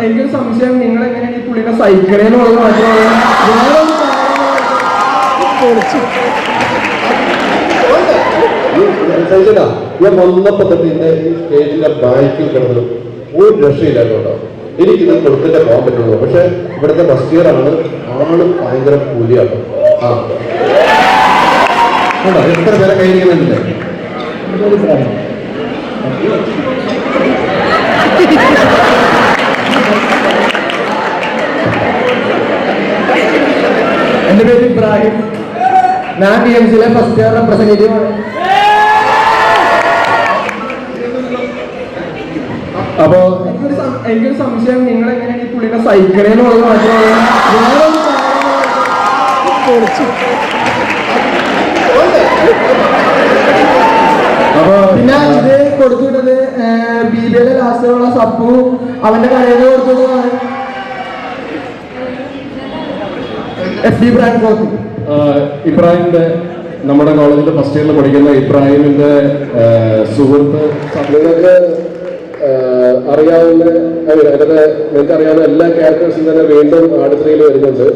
എനിക്കൊരു സംശയം നിങ്ങൾ എങ്ങനെയാണ് ഈ പുള്ളിനെ സഹിക്കണേന്ന് പറഞ്ഞു സഹിച്ചടാ ഞാൻ വന്നപ്പോ തന്നെ എന്റെ ഈ സ്റ്റേജിന്റെ ബാക്കിൽ കിടന്നു ഒരു രക്ഷയില്ലാത്തോട്ടോ എനിക്കിത് കൊടുത്തിട്ടേ പോകാൻ പറ്റുള്ളൂ. പക്ഷെ ഇവിടുത്തെ ബസ്റ്റിയറാണ് ആൾ ഭയങ്കര കൂലിയാണ് ആ. എത്ര പേരെ കയ്യിരിക്കുന്നില്ലേ എന്റെ പേര് ഇബ്രാഹിം. ഞാൻ ബി എം സിയിലെ ഫസ്റ്റ് ഇയർ റെപ്രസെന്റേറ്റീവ് അപ്പോ എനിക്കൊരു സംശയം. നിങ്ങൾ എങ്ങനെയാണ് ഈ പുള്ളിനെ സഹിക്കണേന്നുള്ളത് മാത്രമാണ്. വേറെ ഒരു അപ്പൊ പിന്നെ ഇത് കൊടുത്തുവിട്ടത് ബി ബി എൽ ലാസ്റ്റിലുള്ള സപ്പു. അവന്റെ കടയിൽ എഫ് ഇബ്രാഹിമിന്റെ നമ്മുടെ കോളേജിൽ ഫസ്റ്റ് ഇയറിൽ പഠിക്കുന്ന ഇബ്രാഹിമിന്റെ സുഹൃത്ത് നിങ്ങൾക്ക് അറിയാവുന്ന അതിനകത്ത് നിങ്ങൾക്ക് അറിയാവുന്ന എല്ലാ ക്യാരക്ടേഴ്സും തന്നെ വീണ്ടും ആടുത്തിൽ വരുന്നുണ്ട്.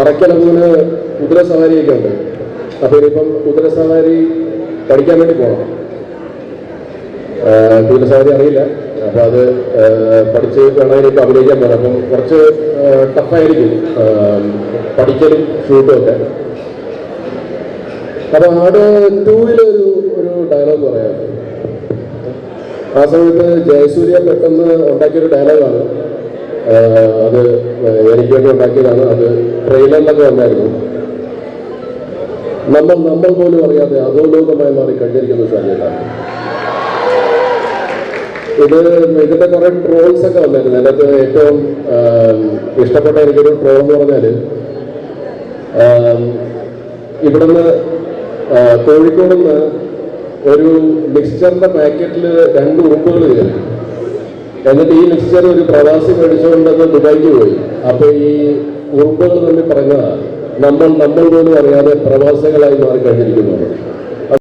അറക്കലങ്ങൂന് കുതിര സവാരിയൊക്കെ ഉണ്ട്. അപ്പൊ ഇനിയിപ്പം കുതിര സവാരി പഠിക്കാൻ വേണ്ടി പോകണം കുതിരസവാരി കുതിര സവാരി അറിയില്ല. അപ്പൊ അത് പഠിച്ച് കാണാനൊക്കെ അഭിനയിക്കാൻ പറ്റും അപ്പം കുറച്ച് ടഫായിരിക്കും പഠിക്കലും ഷൂട്ടും ഒക്കെ. അപ്പൊ ആട് ടൂവിലൊരു ഒരു ഡയലോഗ് പറയാം. ആ സമയത്ത് ജയസൂര്യ പെട്ടെന്ന് ഉണ്ടാക്കിയൊരു ഡയലോഗാണ് അത് എനിക്ക് വേണ്ടി ഉണ്ടാക്കിയതാണ്. അത് ട്രെയിലറിലൊക്കെ വന്നായിരുന്നു. നമ്മൾ നമ്മൾ പോലും അറിയാതെ അധോലോകമായി മാറി കണ്ടിരിക്കുന്ന സമയത്താണ് ഇത് ഇതിന്റെ കുറെ ട്രോൾസ് ഒക്കെ വന്നായിരുന്നു അതിനകത്ത് ഏറ്റവും ഇഷ്ടപ്പെട്ട എനിക്കൊരു ട്രോൾ എന്ന് പറഞ്ഞാൽ ഇവിടുന്ന് കോഴിക്കോട് നിന്ന് ഒരു മിക്സ്ചറിന്റെ പാക്കറ്റിൽ രണ്ട് ഉറുപ്പുകൾ കയറി. എന്നിട്ട് ഈ മിക്സ്ചർ ഒരു പ്രവാസി മേടിച്ചുകൊണ്ടെന്ന് ദുബായിക്ക് പോയി. അപ്പൊ ഈ ഉറുപ്പുകൾ തമ്മിൽ പറഞ്ഞതാണ് നമ്മൾ നമ്മൾ പോലും അറിയാതെ പ്രവാസികളായി മാറി കഴിഞ്ഞിരിക്കുന്നു